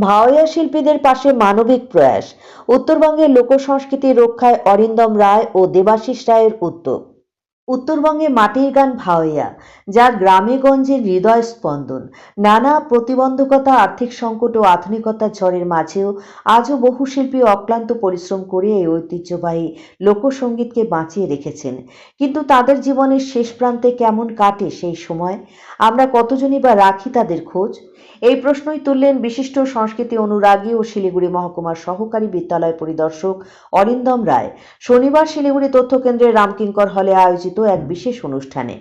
ভাওয়া শিল্পীদের পাশে মানবিক প্রয়াস। উত্তরবঙ্গের লোকসংস্কৃতি রক্ষায় অরিন্দম রায় ও দেবাশিস রায়ের উদ্যোগ। উত্তরবঙ্গে মাটির গান ভাওয়াইয়া যা গ্রামে গঞ্জের হৃদয় স্পন্দন। নানা প্রতিবন্ধকতা, আর্থিক সংকট ও আধুনিকতার ঝড়ের মাঝেও আজও বহু শিল্পী অক্লান্ত পরিশ্রম করে এই ঐতিহ্যবাহী লোকসঙ্গীতকে বাঁচিয়ে রেখেছেন। কিন্তু তাদের জীবনের শেষ প্রান্তে কেমন কাটে সেই সময়? আমরা কতজনই বা রাখি তাদের খোঁজ? এই প্রশ্নই তুললেন বিশিষ্ট সংস্কৃতি অনুরাগী ও শিলিগুড়ি মহকুমার সহকারী বিদ্যালয় পরিদর্শক অরিন্দম রায়। শনিবার শিলিগুড়ি তথ্য কেন্দ্রের রামকিঙ্কর হলে আয়োজিত এক বিশেষ অনুষ্ঠানে।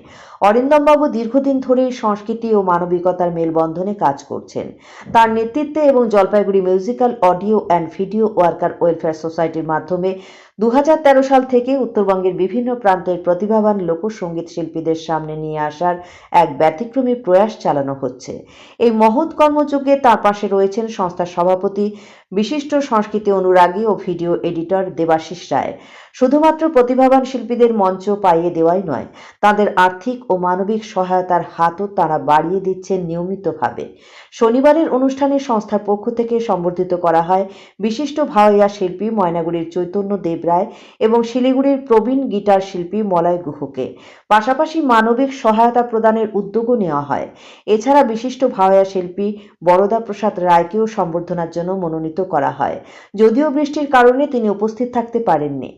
অরিন্দমবাবু দীর্ঘদিন ধরেই সংস্কৃতি ও মানবিকতার মেলবন্ধনে কাজ করছেন। তার নেতৃত্বে এবং Jalpaiguri musical, audio and video worker welfare সোসাইটির মাধ্যমে দুহাজার তেরো সাল থেকে উত্তরবঙ্গের বিভিন্ন প্রান্তের প্রতিভাবান লোকসঙ্গীত শিল্পীদের সামনে নিয়ে আসার এক ব্যতিক্রমী প্রয়াস চালানো হচ্ছে। এই মহৎ কর্মযজ্ঞে তার পাশে রয়েছেন সংস্থার সভাপতি, বিশিষ্ট সংস্কৃতি অনুরাগী ও ভিডিও এডিটর দেবাশিস রায়। শুধুমাত্র প্রতিভাবান শিল্পীদের মঞ্চ পাইয়ে দেওয়াই নয়, তাদের আর্থিক ও মানবিক সহায়তার হাতও তারা বাড়িয়ে দিচ্ছেন নিয়মিতভাবে। শনিবারের অনুষ্ঠানে সংস্থার পক্ষ থেকে সম্বর্ধিত করা হয় বিশিষ্ট ভাওয়াইয়া শিল্পী ময়নাগুড়ির চৈতন্য দেব রায় এবং শিলিগুড়ির প্রবীণ গিটার শিল্পী মলয় গুহকে। পাশাপাশি মানবিক সহায়তা প্রদানের উদ্যোগও নেওয়া হয়। এছাড়া বিশিষ্ট ভাওয়াইয়া শিল্পী বরদা প্রসাদ রায়কেও সম্বর্ধনার জন্য মনোনীত করা হয়। যদিও বৃষ্টির কারণে তিনি উপস্থিত থাকতে পারেননি।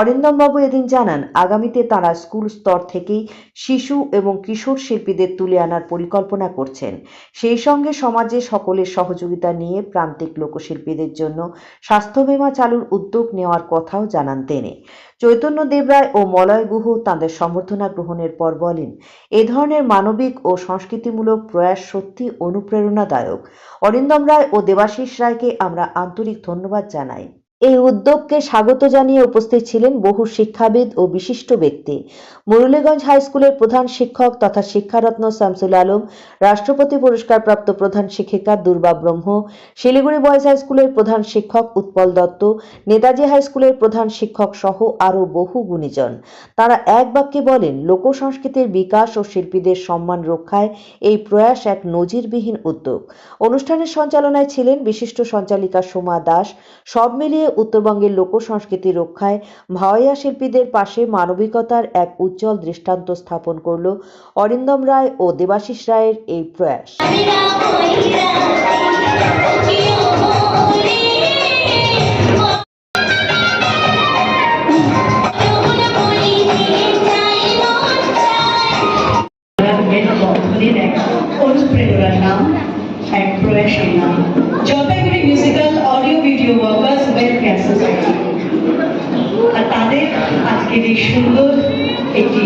অরিন্দমবাবু এদিন জানান, আগামীতে তাঁরা স্কুল স্তর থেকেই শিশু এবং কিশোর শিল্পীদের তুলে আনার পরিকল্পনা করছেন। সেই সঙ্গে সমাজে সকলের সহযোগিতা নিয়ে প্রান্তিক লোকশিল্পীদের জন্য স্বাস্থ্য বীমা চালুর উদ্যোগ নেওয়ার কথাও জানান তিনি। চৈতন্য দেবরায় ও মলয় গুহ তাঁদের সম্বর্ধনা গ্রহণের পর বলেন, এ ধরনের মানবিক ও সংস্কৃতিমূলক প্রয়াস সত্যি অনুপ্রেরণাদায়ক। অরিন্দম রায় ও দেবাশিস রায়কে আমরা আন্তরিক ধন্যবাদ জানাই। এই উদ্যোগকে স্বাগত জানিয়ে উপস্থিত ছিলেন বহু শিক্ষাবিদ ও বিশিষ্ট ব্যক্তি। মুরলীগঞ্জ হাই স্কুলের প্রধান শিক্ষক তথা শিক্ষারত্ন শামসুল আলম, রাষ্ট্রপতি পুরস্কারপ্রাপ্ত প্রধান শিক্ষিকা দুর্বা ব্রহ্ম, শিলিগুড়ি বয়েজ হাই স্কুলের প্রধান শিক্ষক উৎপল দত্ত, নেতাজি হাই স্কুলের প্রধান শিক্ষক সহ আরও বহু গুণীজন। তারা এক বাক্যে বলেন, লোকসংস্কৃতির বিকাশ ও শিল্পীদের সম্মান রক্ষায় এই প্রয়াস এক নজিরবিহীন উদ্যোগ। অনুষ্ঠানের সঞ্চালনায় ছিলেন বিশিষ্ট সঞ্চালিকা সোমা দাস। সব মিলিয়ে উত্তরবঙ্গের লোকসংস্কৃতি রক্ষায় ভাওয়াইয়া শিল্পীদের পাশে মানবিকতার এক উজ্জ্বল দৃষ্টান্ত স্থাপন করল অরিন্দম রায় ও দেবাশিস রায়ের এই প্রয়াস। অনুপ্রেরণার নাম এক প্রয়াসের নাম Jalpaiguri musical audio video workers welfare society আর তাদের আজকের এই সুন্দর একটি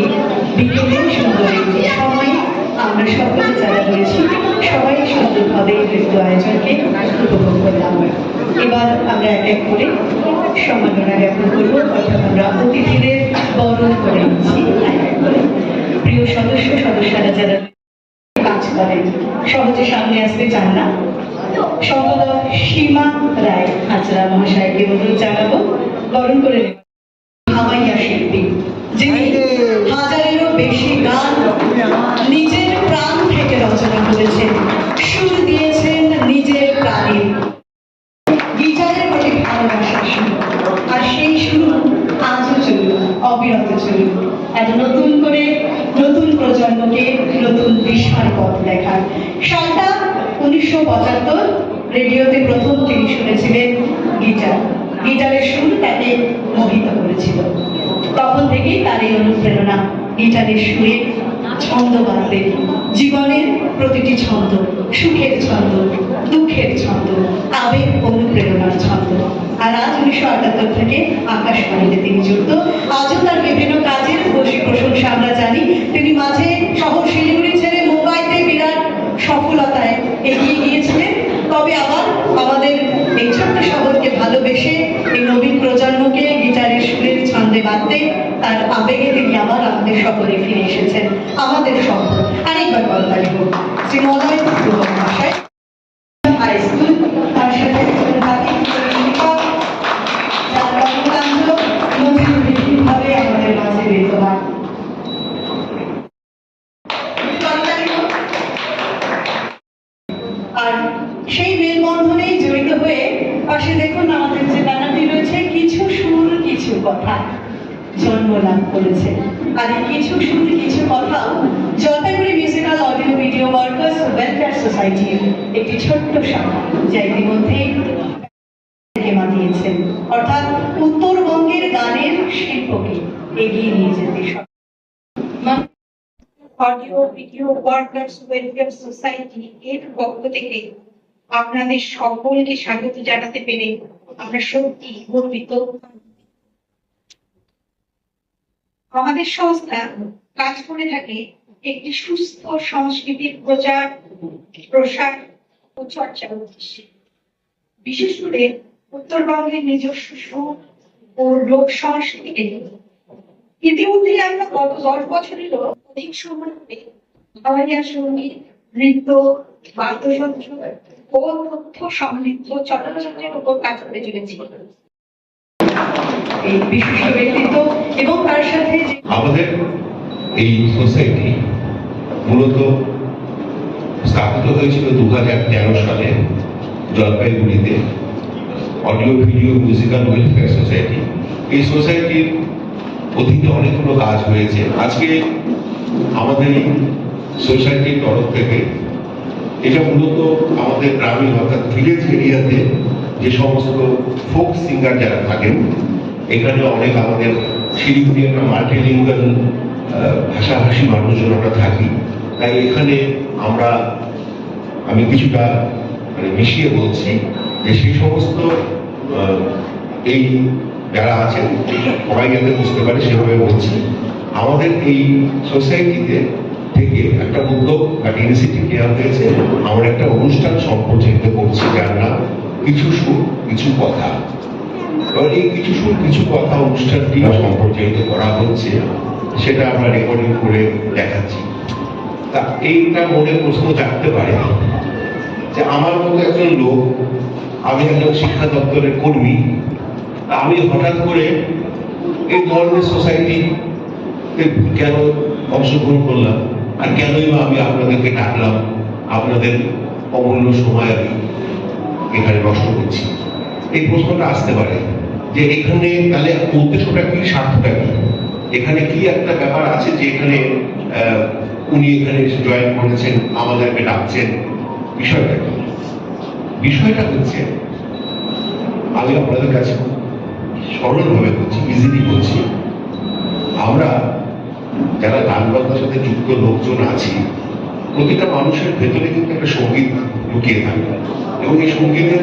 বিকেলে সুন্দর একটি সময় আমরা সকলে যারা রয়েছি, সবাই সুন্দরভাবে নৃত্য আয়োজনকে উপভোগ করলাম। এবার আমরা এক এক করে সম্মাননা জ্ঞাপন করব, অর্থাৎ আমরা অতিথিদের বরণ করে নিচ্ছি। প্রিয় সদস্য, সদস্যরা যারা কাজ করেন, সহজে সামনে আসতে চান না, সম্পাদক সীমা রায়, হাজরা মহাশয়কে অনুরোধ জানাব, বরণ করে নেবেন। হামাইয়া শিল্পী। রচনা করেছেন, সুর দিয়েছেন নিজের প্রাণে। গিটারের প্রতি ভালোবাসা শুরু। আর সেই শুরু আজও চলুক, অবিরত চলুক। এত নতুন করে নতুন প্রজন্মকে নতুন দিশার পথ দেখার। সালটা উনিশশো পঁচাত্তর, রেডিওতে প্রথম তিনি শুনেছিলেন গিটার। গিটারের সুর তাকে মোহিত করেছিল। তখন থেকেই তার এই অনুপ্রেরণা গিটারের সুরে ছন্দ বাঁধবে জীবনের প্রতিটি ছন্দ, সুখের ছন্দ, দুঃখের ছন্দ, আবেগ, অনুপ্রেরণার ছন্দ। আর আজ উনিশশো আটাত্তর থেকে আকাশবাণীতে তিনি যুক্ত। আজও তার বিভিন্ন কাজের বসি প্রশংসা আমরা জানি। তিনি মাঝে শহর শিলিগুড়ি ছেড়ে মুম্বাইতে বিরাট সফলতায় এগিয়ে গিয়েছিলেন। তবে আবার আমাদের এই ছোট্ট শহরকে ভালোবেসে ছন্দে বাঁধতে তার আবেগে তিনি আবার আমাদের শহরে ফিরে এসেছেন, আমাদের শহর আরেকবার হোক শ্রী মহাশয় স্কুল আর সেই জড়িত হয়ে পাশে দেখুন আমাদের যে রয়েছে, কিছু সুর, কিছু কথা। জন্ম লাভ করেছে আর কিছু সুর কিছু কথাও Jalpaiguri musical audio video workers welfare সোসাইটির একটি ছোট্ট যা মাতিয়েছেন। অর্থাৎ উত্তরবঙ্গের গানের শিল্পকে এগিয়ে নিয়ে যেতে audio video workers welfare society এর পক্ষ থেকে আপনাদের সকলকে স্বাগত জানাতে পেরে আমরা সত্যি গর্বিত। আমাদের সংস্থা কাজ করে থাকে একটি সুস্থ সংস্কৃতির প্রচার, প্রসার ও চর্চার উদ্দেশ্যে। বিশেষ করে উত্তরবঙ্গের নিজস্ব সুর ও লোক সংস্কৃতিকে ইতিমধ্যে আমরা গত দশ বছরেরও অধিক সময় ধরে সংগীত, নৃত্য, বাদ্যযন্ত্র ও তথ্য সমৃদ্ধ চলচ্চিত্রের উপর কাজ করে চলেছি। এই বিশিষ্ট ব্যক্তিত্ব এবং তার সাথে আমাদের এই সোসাইটি মূলত স্থাপিত হয়েছিল দু হাজার তেরো সালে জলপাইগুড়িতে audio, video musical welfare society এই সোসাইটির অধীনে অনেকগুলো কাজ হয়েছে। আজকে আমাদের সোসাইটির তরফ থেকে এটা মূলত আমাদের গ্রামীণ অর্থাৎ ভিলেজ এরিয়াতে যে সমস্ত ফোক সিঙ্গার যারা থাকেন এখানে অনেক আমাদের শিলিগুড়ি একটা মাল্টিলিঙ্গাল ভাষাভাষী মানুষজন আমরা থাকি। তাই এখানে আমরা, আমি কিছুটা মানে মিশিয়ে বলছি যে সেই সমস্ত এই যারা আছেন, সবাই যাতে বুঝতে পারে সেভাবে বলছি। আমাদের এই সোসাইটিতে থেকে একটা উদ্যোগ একটা ইনিশিয়েটিভ নেওয়া হয়েছে। আমরা একটা অনুষ্ঠান সম্প্রচারিত করছি, যার নাম কিছু সুর, কিছু কথা। এবার এই কিছু কিছু কথা অনুষ্ঠানটি সম্প্রচারিত করা হচ্ছে সেটা আমরা রেকর্ডিং করে দেখাচ্ছি। তা এইটা মনে প্রশ্ন জাগতে পারে যে আমার মতো একজন লোক আমি একজন শিক্ষা দপ্তরের কর্মী আমি হঠাৎ করে এই ধরনের সোসাইটি কেন অংশগ্রহণ করলাম? আর কেনই বা আমি আপনাদেরকে ডাকলাম? আপনাদের অমূল্য সময় আমি এখানে নষ্ট করছি। এই প্রশ্নটা আসতে পারে যে এখানে তাহলে উদ্দেশ্যটা কি, স্বার্থটা কি? এখানে কি একটা ব্যাপার আছে যে এখানে উনি এখানে এসে জয়েন করেছেন, আমাদেরকে ডাকছেন? বিষয়টা কি? বিষয়টা হচ্ছে, আমি আপনাদের কাছে সরলভাবে বলছি ইজিলি বলছি, আমরা যারা গান বাজনার সাথে যুক্ত লোকজন আছি, প্রতিটা মানুষের ভেতরে কিন্তু একটা সংগীত লুকিয়ে থাকে। এবং এই সঙ্গীতের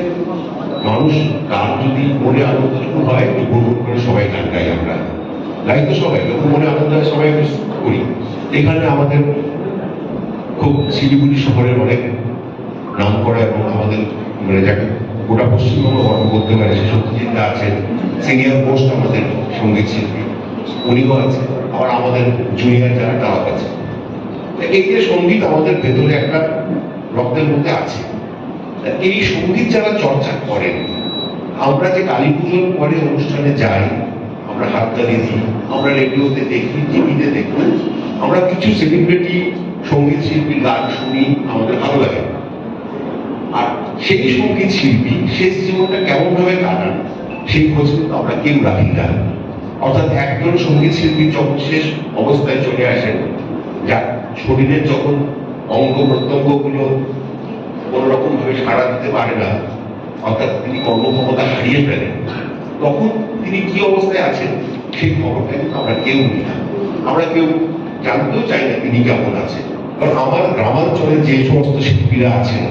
মানুষ গান যদি মনে আনন্দটুকু হয় গুনগুন করে সবাই গান গাই আমরা। গাই তো সবাই, যখন মনে আনন্দ হয়, সবাই করি। এখানে আমাদের খুব শিলিগুড়ি শহরের অনেক নাম করা এবং আমাদের মানে যাকে গোটা পশ্চিমবঙ্গ গর্ব করতে পারে, সে সত্যজিৎদা আছেন, সিনিয়র মোস্ট আমাদের সংগীত শিল্পী। উনিও আছে আবার আমাদের জুনিয়র যারা, তারাও আছে এই যে সংগীত আমাদের ভেতরে একটা রক্তের মধ্যে আছে। এই সংগীত যারা চর্চা করেন আমরা যে কালী পুজোর পরে অনুষ্ঠানে যাই, আমরা হাততালি দিই, আমরা রেডিওতে দেখি, টিভিতে দেখি, আমরা কিছু সেলিব্রিটি সংগীত শিল্পীর গান শুনি, আমাদের ভালো লাগে। আর সেই সংগীত শিল্পী, শেষ জীবনটা কেমন ভাবে কাটান, সেই খোঁজ কিন্তু আমরা কেউ রাখি না। অর্থাৎ একজন সংগীত শিল্পী যখন শেষ অবস্থায় চলে আসেন যা শরীরের যখন অঙ্গ প্রত্যঙ্গ গুলো কোন রকম ভাবে সাড়া দিতে পারে না, অর্থাৎ তিনি কর্মক্ষমতা হারিয়ে ফেলেন। তখন তিনি কি অবস্থায় আছেন? সেই খবরটা কিন্তু আমরা কেউ নিই। না আমরা কেউ জানতেও চাই না তিনি কেমন আছে কারণ আমার গ্রামাঞ্চলে যে সমস্ত শিল্পীরা আছেন,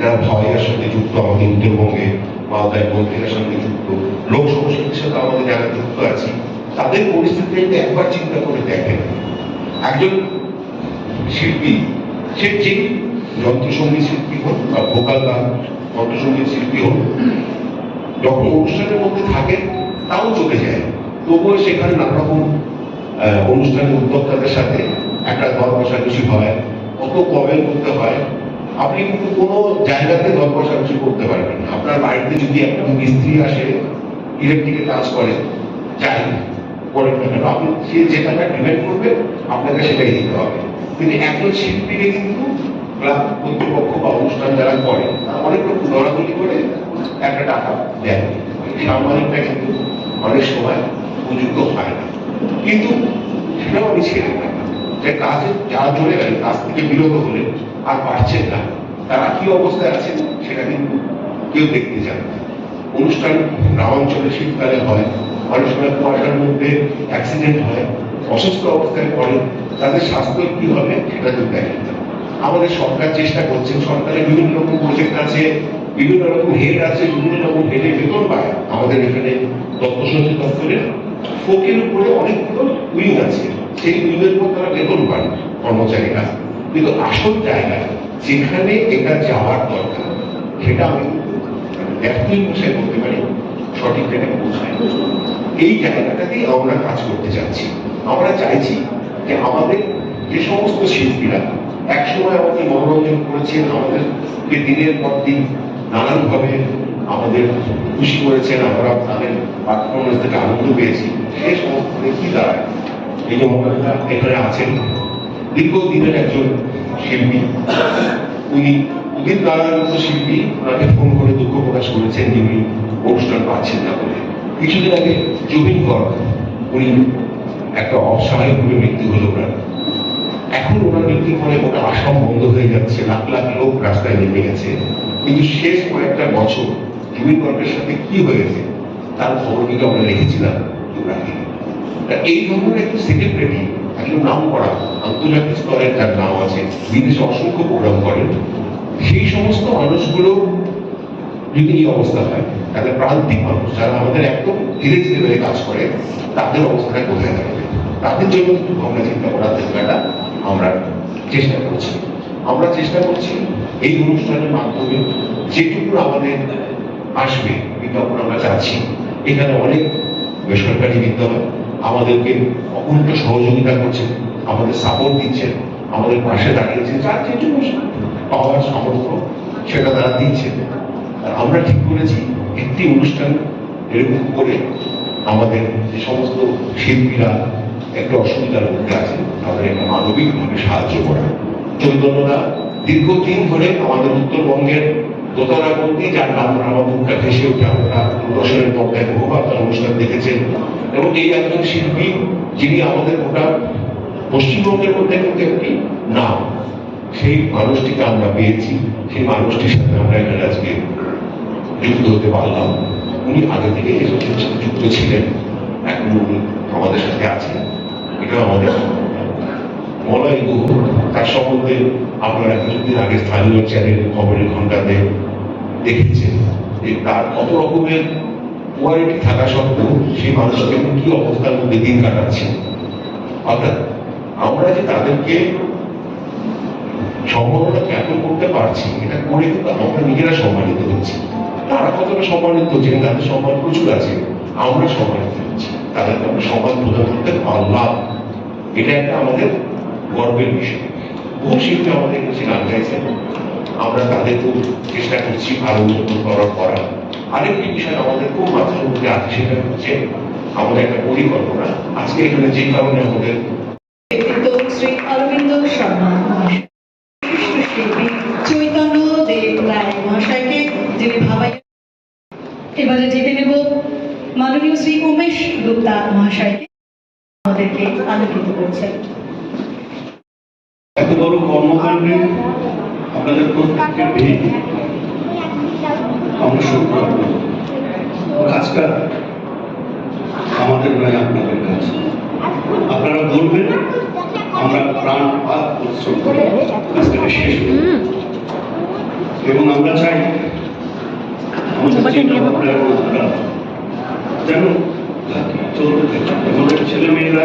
যারা ভাওয়াইয়ের সঙ্গে যুক্ত, আমাদের উত্তরবঙ্গে মালদায় বন্ধুদের সঙ্গে যুক্ত লোক সংস্কৃতির সাথে আমাদের যারা যুক্ত আছি, তাদের পরিস্থিতি একবার চিন্তা করে দেখেন। একজন শিল্পী, সে যে যন্ত্রসঙ্গীত শিল্পী হোক বা ভোকাল গান যন্ত্রসঙ্গীত শিল্পী হোক, যখন অনুষ্ঠানের মধ্যে থাকে, তাও চলে যায়। তবুও সেখানে নানা রকম অনুষ্ঠানের উদ্যোক্তাদের সাথে একটা দর কষাকষি হয়, কত কমেন্ট করতে হয়। আপনি কিন্তু কোনো জায়গাতে দর কষাকষি করতে পারবেন না। আপনার বাড়িতে যদি একটা মিস্ত্রি আসে, ইলেকট্রিকের কাজ করে চাই করেন না কেন, আপনি সে যে টাকা ডিমান্ড করবে আপনাকে সেটাই দিতে হবে। কিন্তু একজন শিল্পীকে কিন্তু ক্লাব কর্তৃপক্ষ বা অনুষ্ঠান যারা করে অনেক রকম দরাদরি করে একটা টাকা দেয়। সাংবাদিকটা কিন্তু অনেক সময় উপযুক্ত হয় না। কিন্তু সেটাও আমি ছেড়ে না, যে কাজে যারা চলে গেলেন কাজ থেকে বিরত হলেন আর পারছেন না, তারা কি অবস্থায় আছেন সেটা কিন্তু কেউ দেখতে চান না। অনুষ্ঠান গ্রামাঞ্চলে শীতকালে হয়, অনেক সময় কুয়াশার মধ্যে অ্যাক্সিডেন্ট হয়, অসুস্থ অবস্থায় পড়ে, তাদের স্বাস্থ্য কি হবে সেটা তো দেখেন আমাদের সরকার চেষ্টা করছে, সরকারের বিভিন্ন রকম প্রজেক্ট আছে, বিভিন্ন রকম হেড আছে, বিভিন্ন রকম হেডে বেতন পায়। আমাদের এখানে সঞ্চয় দপ্তরের ফোকের উপরে অনেকগুলো উইং আছে। সেই উইংয়ের উপর তারা বেতন পান কর্মচারীরা। কিন্তু আসল জায়গা যেখানে এটা যাওয়ার দরকার, সেটা আমি একদিন বসে করতে পারি, সঠিক জায়গায় পৌঁছায় এই জায়গাটাতেই আমরা কাজ করতে চাচ্ছি। আমরা চাইছি যে আমাদের যে সমস্ত শিল্পীরা একসময় আমাদের মনোরঞ্জন করেছেন, আমাদের দিনের পর দিন নানানভাবে আমাদের খুশি করেছেন, আমরা তাদের পারফরমেন্স থেকে আনন্দ পেয়েছি। সে সমস্ত কি দাঁড়ায় এই যে মহারাজা এখানে আছেন, দীর্ঘদিনের একজন শিল্পী, উনি উদিত নারায়ণ শিল্পী, ওনাকে ফোন করে দুঃখ প্রকাশ করেছেন যে উনি অনুষ্ঠান পাচ্ছেন না বলে। কিছুদিন আগে জুবিন গর্গ উনি একটা অসহায় ভাবে মৃত্যু হলো ওনার। এখন ওনার মৃত্যুর ফলে গোটা আসাম বন্ধ হয়ে যাচ্ছে, লাখ লাখ লোক রাস্তায় নেমে গেছে। কিন্তু শেষ কয়েকটা বছর জুবিন গর্গের সাথে কি হয়েছে, তার খবর কিন্তু আমরা রেখেছিলাম এই ধরনের একটু সেলিব্রিটি একজন নাম করা, আন্তর্জাতিক স্তরের তার নাম আছে, বিদেশে অসংখ্য প্রোগ্রাম করেন। সেই সমস্ত মানুষগুলো যদি এই অবস্থা হয়, তাদের প্রান্তিক মানুষ যারা আমাদের একদম ভিলেজ লেভেলে কাজ করে, তাদের অবস্থাটা কোথায় থাকবে তাদের জন্য একটু ভাবনা চিন্তা করার জায়গাটা আমরা চেষ্টা করছি। আমরা চেষ্টা করছি এই অনুষ্ঠানের মাধ্যমে যেটুকু আমাদের আসবে বিজ্ঞাপন আমরা চাচ্ছি, এখানে অনেক বেসরকারি বিদ্যালয় আমাদেরকে অকুণ্ঠ সহযোগিতা করছেন আমাদের সাপোর্ট দিচ্ছেন আমাদের পাশে দাঁড়িয়েছে, যার যেটুকু পাওয়ার সামর্থ্য সেটা তারা দিচ্ছে। আর আমরা ঠিক করেছি, একটি অনুষ্ঠান এরকম করে আমাদের যে সমস্ত শিল্পীরা একটু অসুবিধার মধ্যে আছে। তাদের একটা মানবিকভাবে সাহায্য করা। চৈতন্যদা দীর্ঘদিন ধরে আমাদের উত্তরবঙ্গের দোতলা মন্দি যার নাম আমার মুখটা ভেসে ওঠে। আপনারা দূরদর্শনের পর্দায় বহুবার তার অনুষ্ঠান দেখেছেন। এবং এই একজন শিল্পী, যিনি আমাদের গোটা পশ্চিমবঙ্গের মধ্যে কিন্তু একটি নাম। সেই মানুষটিকে আমরা পেয়েছি। সেই মানুষটির সাথে আমরা এখানে আজকে যুক্ত হতে পারলাম। উনি আগে থেকে এসবের সাথে যুক্ত ছিলেন। এখন উনি আমাদের সাথে আছে। এটা আমাদের মলয় গুহ তার সম্বন্ধে আপনারা কিছুদিন আগে স্থানীয় চ্যানেল খবরের ঘন্টাতে দেখেছেন যে তার কত রকমের কোয়ালিটি থাকা সত্ত্বেও সেই মানুষকে কি অবস্থার মধ্যে দিন কাটাচ্ছে অর্থাৎ আমরা যে তাদেরকে সম্মাননা জ্ঞাপন করতে পারছি, এটা করে আমরা নিজেরা সম্মানিত হচ্ছি। তারা কতটা সম্মানিত হচ্ছে তাদের সম্মান প্রচুর আছে, আমরা সম্মানিত। সম্মান পূজা এটা একটা আমাদের গর্বের বিষয়। বহু শিল্পী আমাদের কাছে গান গাইছেন। আমরা তাদের খুব চেষ্টা করছি আরও উন্নত করার করা। আরেকটি বিষয় আমাদের খুব মাথার মধ্যে আছে, সেটা হচ্ছে আমাদের একটা পরিকল্পনা। আজকে এখানে যে কারণে আমাদের মাননীয় শ্রী উমেশ গুপ্তা মহাশয়কে আমাদেরকে আলোকিত করছেন। এত বড় কর্মকাণ্ডে আপনাদের কাজটা আমাদের নয় আপনাদের কাছে আপনারা বলবেন আমরা প্রাণ পাত পরিশ্রম করে কাজটাকে শেষ করি। এবং আমরা চাই আমাদের চিন্তা ভাবনা এবং ধারা যেন চলতে থাকে। আমাদের ছেলে মেয়েরা